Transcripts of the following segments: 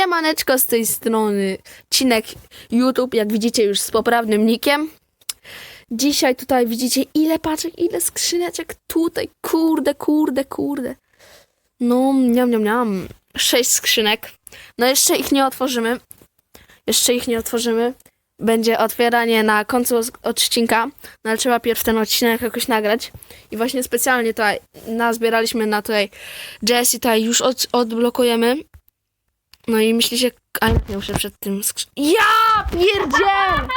Siemaneczko z tej strony Cinek YouTube, jak widzicie już z poprawnym nikiem. Dzisiaj tutaj widzicie ile paczek, ile skrzyneczek tutaj, kurde, kurde, kurde. No, niam, niam, niam. Sześć skrzynek. No jeszcze ich nie otworzymy. Jeszcze ich nie otworzymy. Będzie otwieranie na końcu odcinka, no ale trzeba pierw ten odcinek jakoś nagrać. I właśnie specjalnie tutaj nazbieraliśmy na tutaj Jessie, tutaj już od, odblokujemy. No i myślicie, a ja nie muszę przed tym skrzy... Ja pierdziel!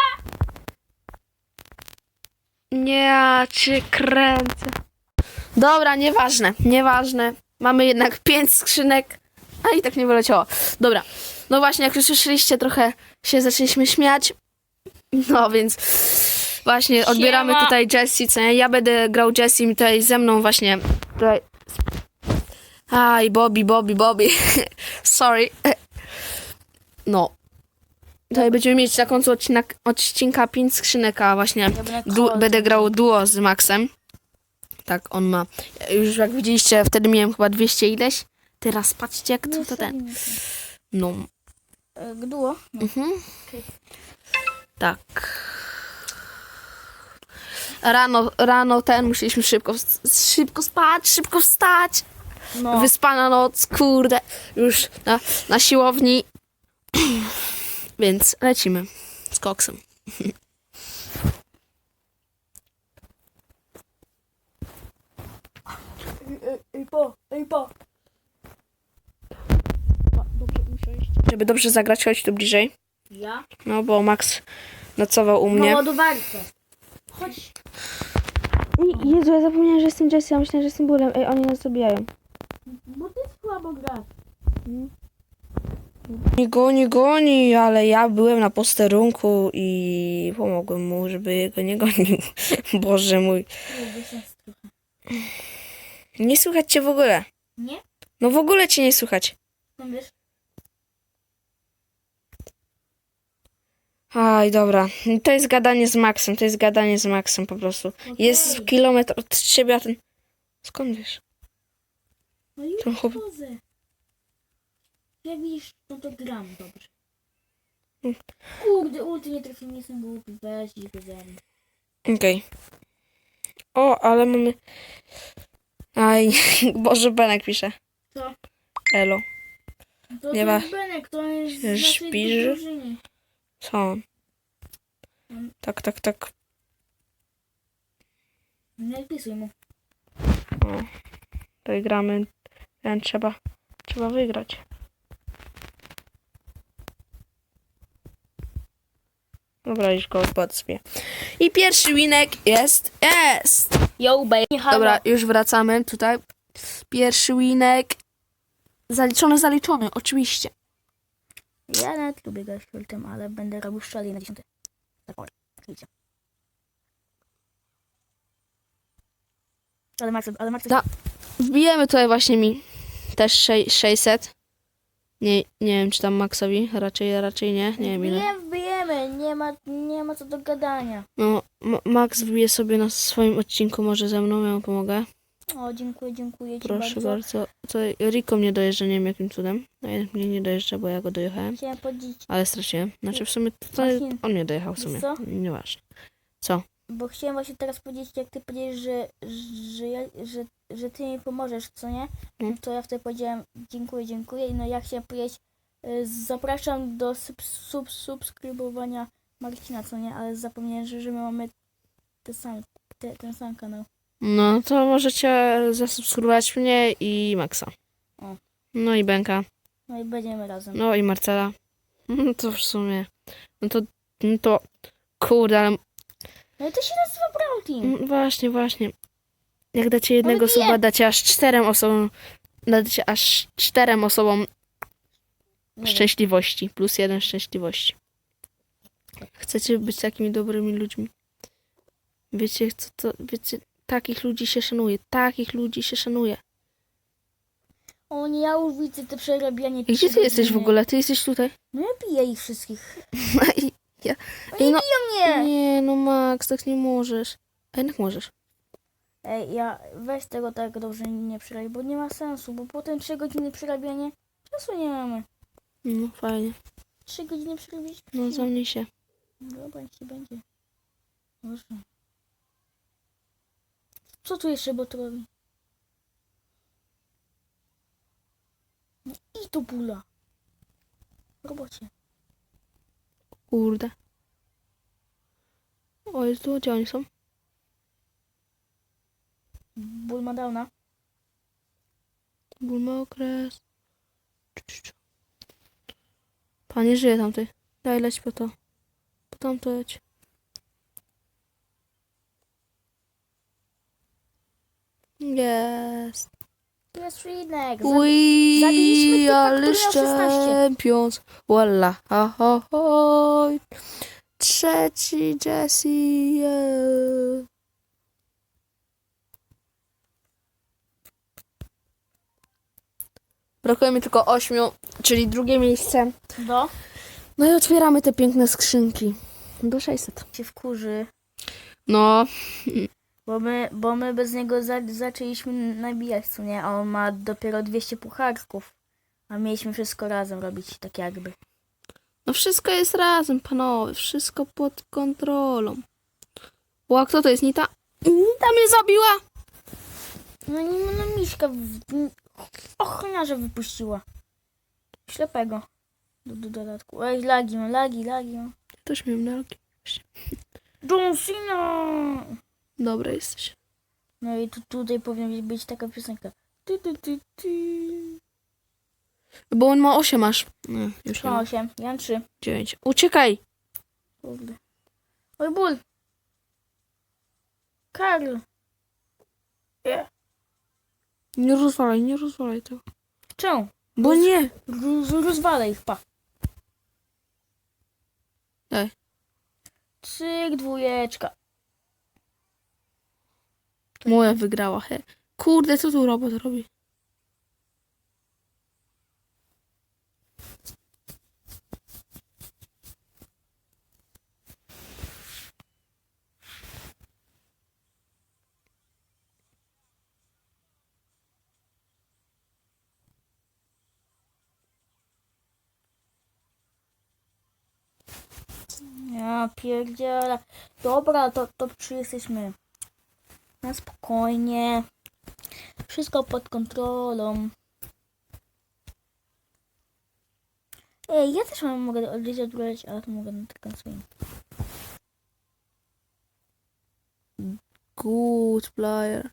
Nie, ja cię kręcę. Dobra, nieważne, nieważne. Mamy jednak pięć skrzynek, a i tak nie wyleciało. Dobra, no właśnie, jak już słyszeliście, trochę się zaczęliśmy śmiać. No więc właśnie odbieramy Siema. tutaj Jessie, co nie? Ja będę grał Jessie i tutaj ze mną właśnie tutaj Aj, Bobby, Bobby, Bobby. Sorry. No. Tutaj będziemy mieć na końcu odcinek, odcinka 5 skrzynek, a właśnie będę du- będę grał duo z Maxem. Tak, on ma. Już jak widzieliście, wtedy miałem chyba 200 ileś. Teraz patrzcie, jak to, to ten. No. E, Duo? Mhm. Tak. Rano, rano ten musieliśmy szybko, szybko spać, szybko wstać. No. Wyspana noc, kurde, już na, na siłowni. Więc lecimy z koksem. Ej, po, ej, po. Żeby dobrze zagrać, chodź tu bliżej. Ja? No bo Max nocował u No mnie. ładowarkę. Chodź. Ej, Jezu, ja zapomniałem, że jestem Jessie, ja myślałem, że jestem Bólem. Ej, oni nas zabijają. Bo ty słabo grasz. Nie goni, goni, ale ja byłem na posterunku i pomogłem mu, żeby go nie gonił. Boże mój. Nie słychać cię w ogóle. Nie? No w ogóle cię nie słychać. No wiesz? Aj, dobra. To jest gadanie z Maxem, to jest gadanie z Maxem po prostu. Jest kilometr od ciebie, a ten... Skąd wiesz? No już chłop- chodzę. Jak widzisz, no to gram dobrze. Mm. Kurde, ulty nie trafił, nie jestem głupi. Weź i wyzem. Okej. O, ale mamy... Aj, Boże, Benek pisze. Co? Elo. To Nie nie ma- jest Benek, to jest z naszej Śpisz? drużyny. Co on? Tak, tak, tak. Nie wpisuj mu. O. Tutaj gramy. Ten trzeba... Trzeba wygrać. Dobra, już go odpłacę. I pierwszy winek jest... Jest! Yo, baby. Dobra, już wracamy tutaj. Pierwszy winek. Zaliczony, zaliczony, oczywiście. Ja nawet lubię grać ultem, ale będę robił szczelnie na dziesiąty. Tak. Ale Max, ale Max... Da- Wbijemy tutaj właśnie mi też sze- 600. Nie, nie wiem, czy tam Maxowi. Raczej, raczej nie. Nie wiem ile. Nie wbijemy, nie ma, nie ma co do gadania. No, Ma- Max wbije sobie na swoim odcinku może ze mną, ja mu pomogę. O, dziękuję, dziękuję ci Proszę bardzo. bardzo. To Rico mnie dojeżdża, nie wiem jakim cudem. No jednak mnie nie dojeżdża, bo ja go dojechałem. Chciałem powiedzieć, Ale straciłem. Znaczy w sumie to, Właśnie- on mnie dojechał w sumie. Co? Nieważne. Co? bo chciałem właśnie teraz powiedzieć, jak ty powiedziałeś, że, że, ja, że, że ty mi pomożesz, co nie? Mm. To ja wtedy powiedziałem dziękuję, dziękuję. I no ja chciałem powiedzieć, y, zapraszam do sub, sub, subskrybowania Marcina, co nie? Ale zapomniałem, że, że my mamy ten sam, te, ten sam kanał. No to możecie zasubskrybować mnie i Maxa. O. No i Benka. No i będziemy razem. No i Marcela. No to w sumie. No to. No to. Kurde, ale. No i to się nazywa Brawl Team. mm, Właśnie, właśnie. Jak dacie jednego suba, dacie aż czterem osobom. Dacie aż czterem osobom szczęśliwości. Plus jeden szczęśliwości. Chcecie być takimi dobrymi ludźmi. Wiecie, co to. Wiecie, takich ludzi się szanuje. Takich ludzi się szanuje. O nie, ja już widzę te przerabianie. I gdzie ty jesteś w ogóle? Ty jesteś tutaj? No ja biję ich wszystkich. I ja. Oni Ej, no, biją mnie! nie, no Max, tak nie możesz. A jednak możesz. Ej, ja weź tego tak dobrze nie przeraj, bo nie ma sensu, bo potem 3 godziny przerabiania czasu nie mamy. No fajnie. Trzy godziny przerobić? No za mnie się. Dobra, niech ci będzie. Może. Co tu jeszcze bot robi? No i to bula. Robocie. Kurde. O, jest tu, gdzie oni są? Ból ma downa. Ból ma okres. Panie żyje tamty. Daj leć po to. Po tamto leć. Jest. Jest który miał 16. champions. Walla, ha. Trzeci Jesse. yeah. Brakuje mi tylko ośmiu, czyli drugie miejsce. Do? No i otwieramy te piękne skrzynki. Do 600. Się wkurzy. No, Bo my, bo my bez niego za, zaczęliśmy nabijać, co nie? A on ma dopiero 200 pucharków. A mieliśmy wszystko razem robić, tak jakby. no wszystko jest razem, panowie. Wszystko pod kontrolą. O, a kto to jest? Nita? Nita mnie zabiła! No nie no Miśka w... ochroniarza wypuściła. Ślepego. Do, do dodatku. Ej, lagi mam, lagi, lagi mam. Też miałem nalgi. John Cena! Dobra jesteś. No i tu, tutaj powinna być taka piosenka. Ty, ty, ty, ty. Bo on ma 8 aż. Nie, już nie Mam ma. 8, ja mam 3. 9. Uciekaj! Kurde. Oj, ból. Karl. Nie. Nie rozwalaj, nie rozwalaj tego. Czemu? Bo nie! Roz, rozwalę ich, pa. Daj. Cyk, dwójeczka. Moja wygrała, he. Kurde, co tu robot robi? Ja pierdzielę. Dobra, to top 3 jesteśmy. Na spokojnie. Wszystko pod kontrolą. Ej, ja też mam, mogę odejść odbrać, ale to mogę na tylko swoim. Good player.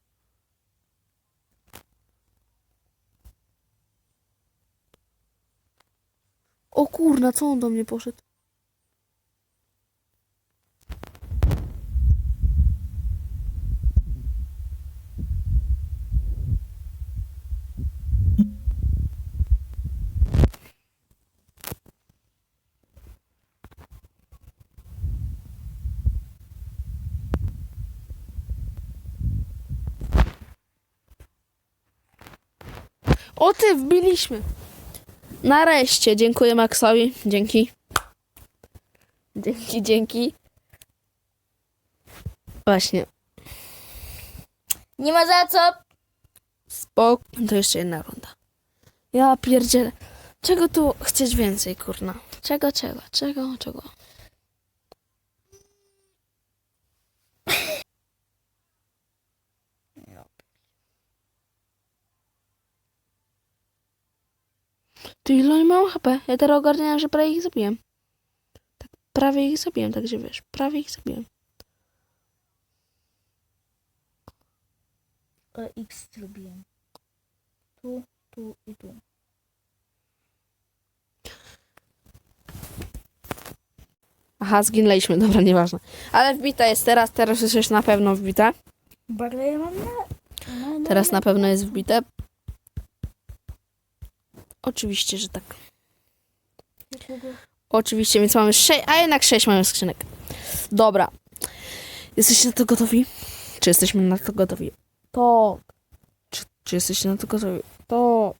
O kurna, co on do mnie poszedł? O ty, wbiliśmy. Nareszcie, dziękuję Maxowi. Dzięki. Dzięki, dzięki. Właśnie. Nie ma za co! Spok. To jeszcze jedna runda. Ja pierdzielę. Czego tu chcieć więcej, kurna? Czego, czego, czego, czego? Ty ile oni mają HP? Ja teraz ogarniałem, że prawie ich zabiłem. Tak, prawie ich zabiłem, także wiesz, prawie ich zabiłem. Ale X zrobiłem. Tu, tu i tu. Aha, zginęliśmy, dobra, nieważne. Ale wbita jest teraz, teraz jest już na pewno wbite. Barleje mam na... na, na Teraz na pewno jest wbite. Oczywiście, że tak. Oczywiście, więc mamy 6, a jednak 6 mamy skrzynek. Dobra. Jesteście na to gotowi? Czy jesteśmy na to gotowi? To. Czy, czy jesteście na to gotowi? To.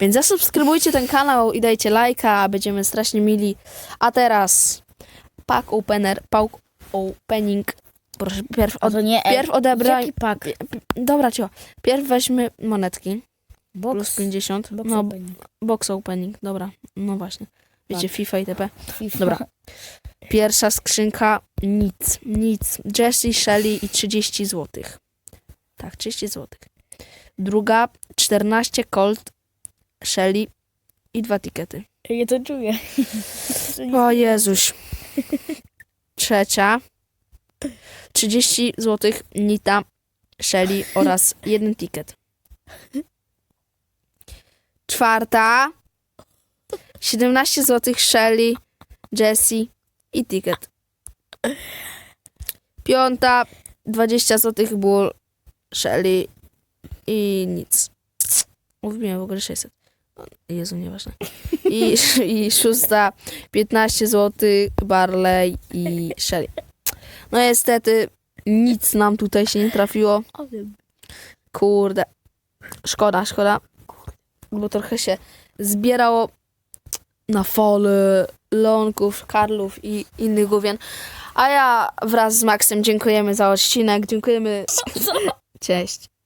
Więc zasubskrybujcie ten kanał i dajcie lajka, będziemy strasznie mili. A teraz pack opener, pack opening. Proszę, pierw, od, nie... pierw odebraj. Jaki pak? Dobra, cio. Pierw weźmy monetki. Box. plus 50. Box no, opening. box opening, dobra. No właśnie. Wiecie, Tak. FIFA i TP. FIFA. Dobra. Pierwsza skrzynka, nic, nic. Jessie, Shelly i 30 zł. Tak, 30 zł. Druga, 14 Colt, Shelly i dwa tikety. Ja to czuję. O Jezuś. Trzecia, 30 zł Nita, Shelly oraz jeden ticket. Czwarta, 17 zł Shelly, Jessie i ticket. Piąta, 20 zł Bull, Shelly i nic. Mówiłem w ogóle 600. O, Jezu, nieważne. I, I szósta, 15 zł Barley i Shelly. No niestety nic nam tutaj się nie trafiło. Kurde. Szkoda, szkoda. Bo trochę się zbierało na fole Lonków, Karlów i innych główien. A ja wraz z Maxem dziękujemy za odcinek. Dziękujemy. Cześć.